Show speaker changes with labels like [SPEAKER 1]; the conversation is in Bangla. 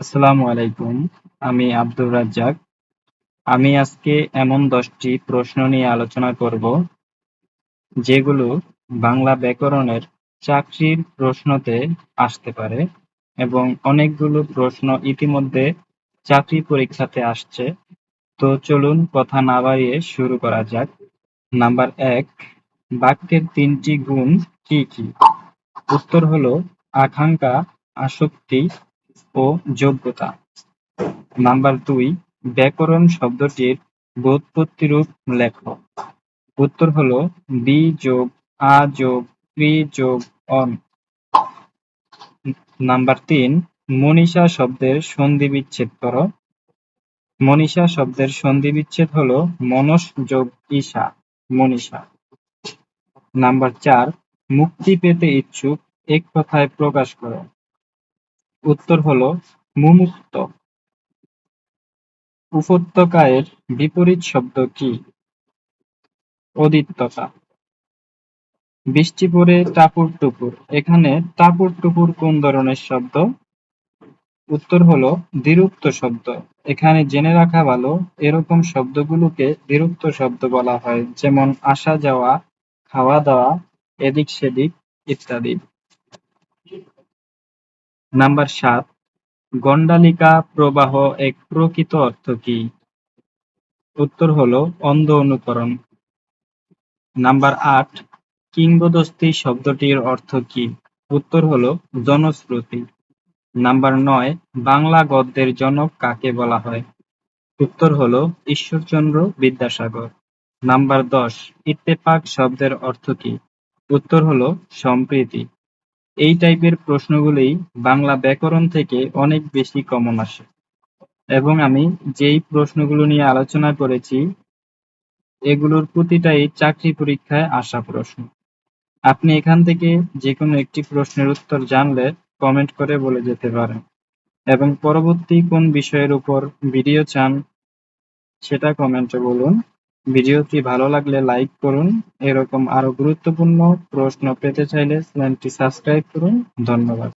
[SPEAKER 1] আসসালামু আলাইকুম, আমি আব্দুর রাজ্জাক। আমি আজকে এমন দশটি প্রশ্ন নিয়ে আলোচনা করব, যেগুলো বাংলা ব্যাকরণের চাকরির প্রশ্নতে আসতে পারে এবং অনেকগুলো প্রশ্ন ইতিমধ্যে চাকরি পরীক্ষাতে আসছে। তো চলুন কথা না বাড়িয়ে শুরু করা যাক। নাম্বার এক, বাক্যের তিনটি গুণ কি কি? উত্তর হলো, আকাঙ্ক্ষা, আসক্তি ও যোগ্যতা। নাম্বার দুই, ব্যাকরণ শব্দটির বোধপত্তিরূপ লেখ। উত্তর হলো বি যোগ, আ যোগ ক্রি যোগ, অন। নাম্বার তিন, মনীষা শব্দের সন্ধি বিচ্ছেদ কর। মনীষা শব্দের সন্ধি বিচ্ছেদ হলো মনস যোগ ঈশা, মনীষা। নাম্বার চার, মুক্তি পেতে ইচ্ছুক এক কথায় প্রকাশ করো। উত্তর হলো মুমুক্ত উপত্যকায়ের বিপরীত শব্দ কি? অদিত্যতা। বৃষ্টি পড়ে টাপুর টুপুর এখানে টাপুর টুপুর কোন ধরনের শব্দ? উত্তর হলো দ্বিরুক্ত শব্দ। এখানে জেনে রাখা ভালো, এরকম শব্দগুলোকে দ্বিরুক্ত শব্দ বলা হয়, যেমন আসা যাওয়া, খাওয়া দাওয়া, এদিক সেদিক ইত্যাদি। নাম্বার সাত, গণ্ডালিকা প্রবাহ এক প্রকৃত অর্থ কি? উত্তর হলো অন্ধ অনুকরণ। নাম্বার আট কিংবদস্তি শব্দটির অর্থ কি? উত্তর হলো জনশ্রুতি। নাম্বার নয়, বাংলা গদ্যের জনক কাকে বলা হয়? উত্তর হলো ঈশ্বরচন্দ্র বিদ্যাসাগর। নাম্বার দশ, ইত্তেফাক শব্দের অর্থ কি? উত্তর হলো সম্প্রীতি। এই টাইপের প্রশ্নগুলি বাংলা ব্যাকরণ থেকে অনেক বেশি কমন আসে। এবং আমি যেই প্রশ্নগুলো নিয়ে আলোচনা করেছি, এগুলোর প্রতিটাই চাকরি পরীক্ষায় আসা প্রশ্ন। আপনি এখান থেকে যে কোনো একটি প্রশ্নের উত্তর জানলে কমেন্ট করে বলে যেতে পারেন। এবং পরবর্তী কোন বিষয়ের উপর ভিডিও চান, সেটা কমেন্টে বলুন। ভিডিওটি ভালো লাগলে লাইক করুন। এরকম আরও গুরুত্বপূর্ণ প্রশ্ন পেতে চাইলে চ্যানেলটি সাবস্ক্রাইব করুন। ধন্যবাদ।